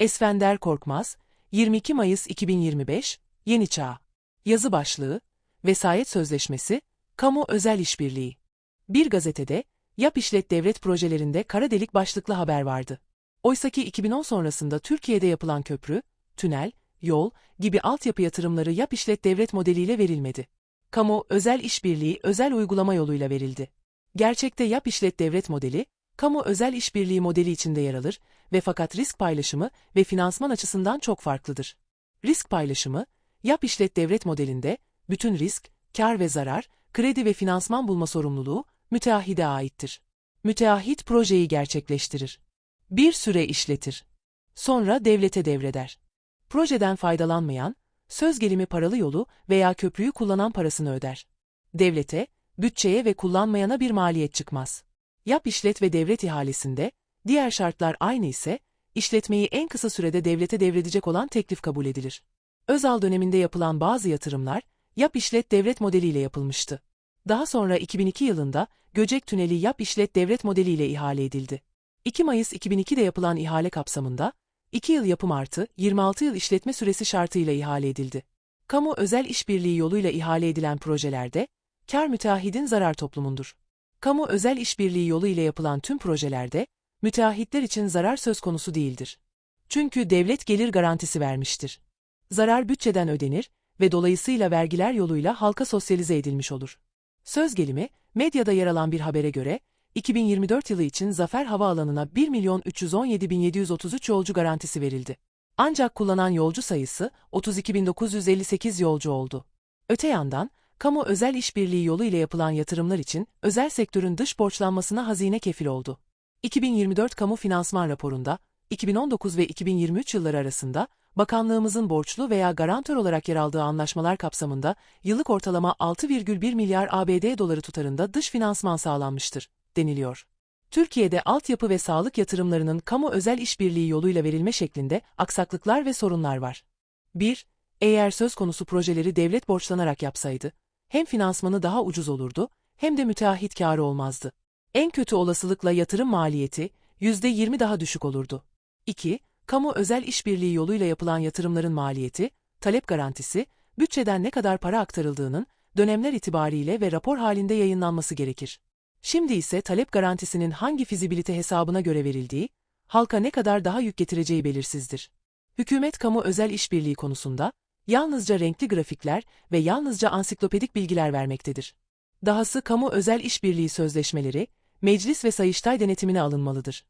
Esfender Korkmaz, 22 Mayıs 2025, Yeni Çağ. Yazı başlığı, Vesayet Sözleşmesi, Kamu Özel İşbirliği. Bir gazetede, Yap İşlet Devlet projelerinde kara delik başlıklı haber vardı. Oysaki 2010 sonrasında Türkiye'de yapılan köprü, tünel, yol gibi altyapı yatırımları Yap İşlet Devlet modeliyle verilmedi. Kamu Özel İşbirliği özel uygulama yoluyla verildi. Gerçekte Yap İşlet Devlet modeli, Kamu Özel İşbirliği modeli içinde yer alır ve fakat risk paylaşımı ve finansman açısından çok farklıdır. Risk paylaşımı, Yap İşlet Devlet modelinde, bütün risk, kar ve zarar, kredi ve finansman bulma sorumluluğu müteahhide aittir. Müteahhit projeyi gerçekleştirir. Bir süre işletir. Sonra devlete devreder. Projeden faydalanmayan, söz gelimi paralı yolu veya köprüyü kullanan parasını öder. Devlete, bütçeye ve kullanmayana bir maliyet çıkmaz. Yap işlet ve devlet ihalesinde, diğer şartlar aynı ise, işletmeyi en kısa sürede devlete devredecek olan teklif kabul edilir. Özal döneminde yapılan bazı yatırımlar, yap işlet devlet modeliyle yapılmıştı. Daha sonra 2002 yılında Göcek Tüneli yap işlet devlet modeliyle ihale edildi. 2 Mayıs 2002'de yapılan ihale kapsamında, 2 yıl yapım artı 26 yıl işletme süresi şartıyla ihale edildi. Kamu özel işbirliği yoluyla ihale edilen projelerde, kar müteahhidin zarar toplumundur. Kamu özel işbirliği yolu ile yapılan tüm projelerde, müteahhitler için zarar söz konusu değildir. Çünkü devlet gelir garantisi vermiştir. Zarar bütçeden ödenir ve dolayısıyla vergiler yoluyla halka sosyalize edilmiş olur. Söz gelimi, medyada yer alan bir habere göre, 2024 yılı için Zafer Havaalanı'na 1 milyon 317.733 yolcu garantisi verildi. Ancak kullanan yolcu sayısı 32.958 yolcu oldu. Öte yandan, kamu özel işbirliği yolu ile yapılan yatırımlar için özel sektörün dış borçlanmasına hazine kefil oldu. 2024 Kamu Finansman Raporu'nda, 2019 ve 2023 yılları arasında, bakanlığımızın borçlu veya garantör olarak yer aldığı anlaşmalar kapsamında yıllık ortalama 6,1 milyar ABD doları tutarında dış finansman sağlanmıştır, deniliyor. Türkiye'de altyapı ve sağlık yatırımlarının kamu özel işbirliği yoluyla verilme şeklinde aksaklıklar ve sorunlar var. 1. Eğer söz konusu projeleri devlet borçlanarak yapsaydı, hem finansmanı daha ucuz olurdu, hem de müteahhit kârı olmazdı. En kötü olasılıkla yatırım maliyeti %20 daha düşük olurdu. 2. Kamu özel işbirliği yoluyla yapılan yatırımların maliyeti, talep garantisi, bütçeden ne kadar para aktarıldığının dönemler itibariyle ve rapor halinde yayınlanması gerekir. Şimdi ise talep garantisinin hangi fizibilite hesabına göre verildiği, halka ne kadar daha yük getireceği belirsizdir. Hükümet kamu özel işbirliği konusunda, yalnızca renkli grafikler ve yalnızca ansiklopedik bilgiler vermektedir. Dahası kamu özel işbirliği sözleşmeleri, meclis ve sayıştay denetimine alınmalıdır.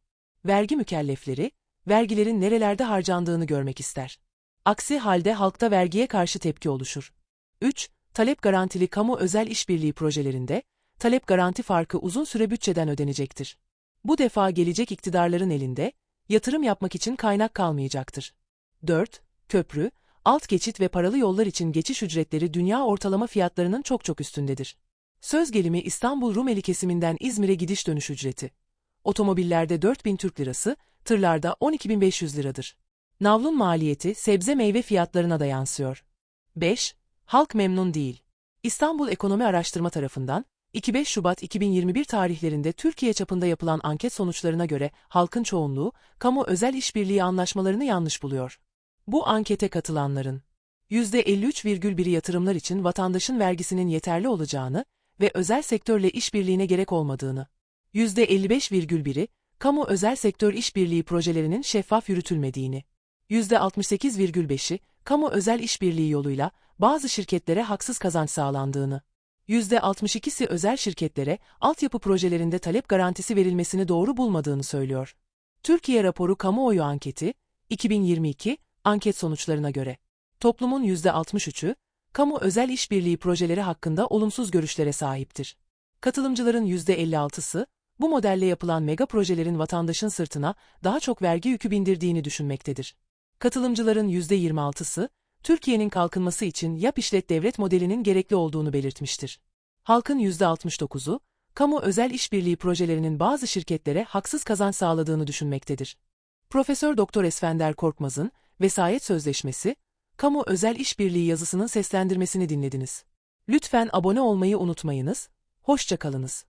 Vergi mükellefleri, vergilerin nerelerde harcandığını görmek ister. Aksi halde halkta vergiye karşı tepki oluşur. 3. Talep garantili kamu özel işbirliği projelerinde, talep garanti farkı uzun süre bütçeden ödenecektir. Bu defa gelecek iktidarların elinde, yatırım yapmak için kaynak kalmayacaktır. 4. Köprü, alt geçit ve paralı yollar için geçiş ücretleri dünya ortalama fiyatlarının çok çok üstündedir. Söz gelimi İstanbul Rumeli kesiminden İzmir'e gidiş dönüş ücreti. Otomobillerde 4000 Türk lirası, tırlarda 12.500 liradır. Navlun maliyeti sebze meyve fiyatlarına da yansıyor. 5. Halk memnun değil. İstanbul Ekonomi Araştırma tarafından 2-5 Şubat 2021 tarihlerinde Türkiye çapında yapılan anket sonuçlarına göre halkın çoğunluğu kamu özel işbirliği anlaşmalarını yanlış buluyor. Bu ankete katılanların %53,1'i yatırımlar için vatandaşın vergisinin yeterli olacağını ve özel sektörle işbirliğine gerek olmadığını, %55,1'i kamu özel sektör işbirliği projelerinin şeffaf yürütülmediğini, %68,5'i kamu özel işbirliği yoluyla bazı şirketlere haksız kazanç sağlandığını, %62'si özel şirketlere altyapı projelerinde talep garantisi verilmesini doğru bulmadığını söylüyor. Türkiye raporu kamuoyu anketi, 2022, anket sonuçlarına göre, toplumun %63'ü, kamu özel işbirliği projeleri hakkında olumsuz görüşlere sahiptir. Katılımcıların %56'sı, bu modelle yapılan mega projelerin vatandaşın sırtına daha çok vergi yükü bindirdiğini düşünmektedir. Katılımcıların %26'sı, Türkiye'nin kalkınması için yap işlet devlet modelinin gerekli olduğunu belirtmiştir. Halkın %69'u, kamu özel işbirliği projelerinin bazı şirketlere haksız kazanç sağladığını düşünmektedir. Profesör Doktor Esfender Korkmaz'ın Vesayet Sözleşmesi, Kamu Özel İşbirliği yazısının seslendirmesini dinlediniz. Lütfen abone olmayı unutmayınız, hoşça kalınız.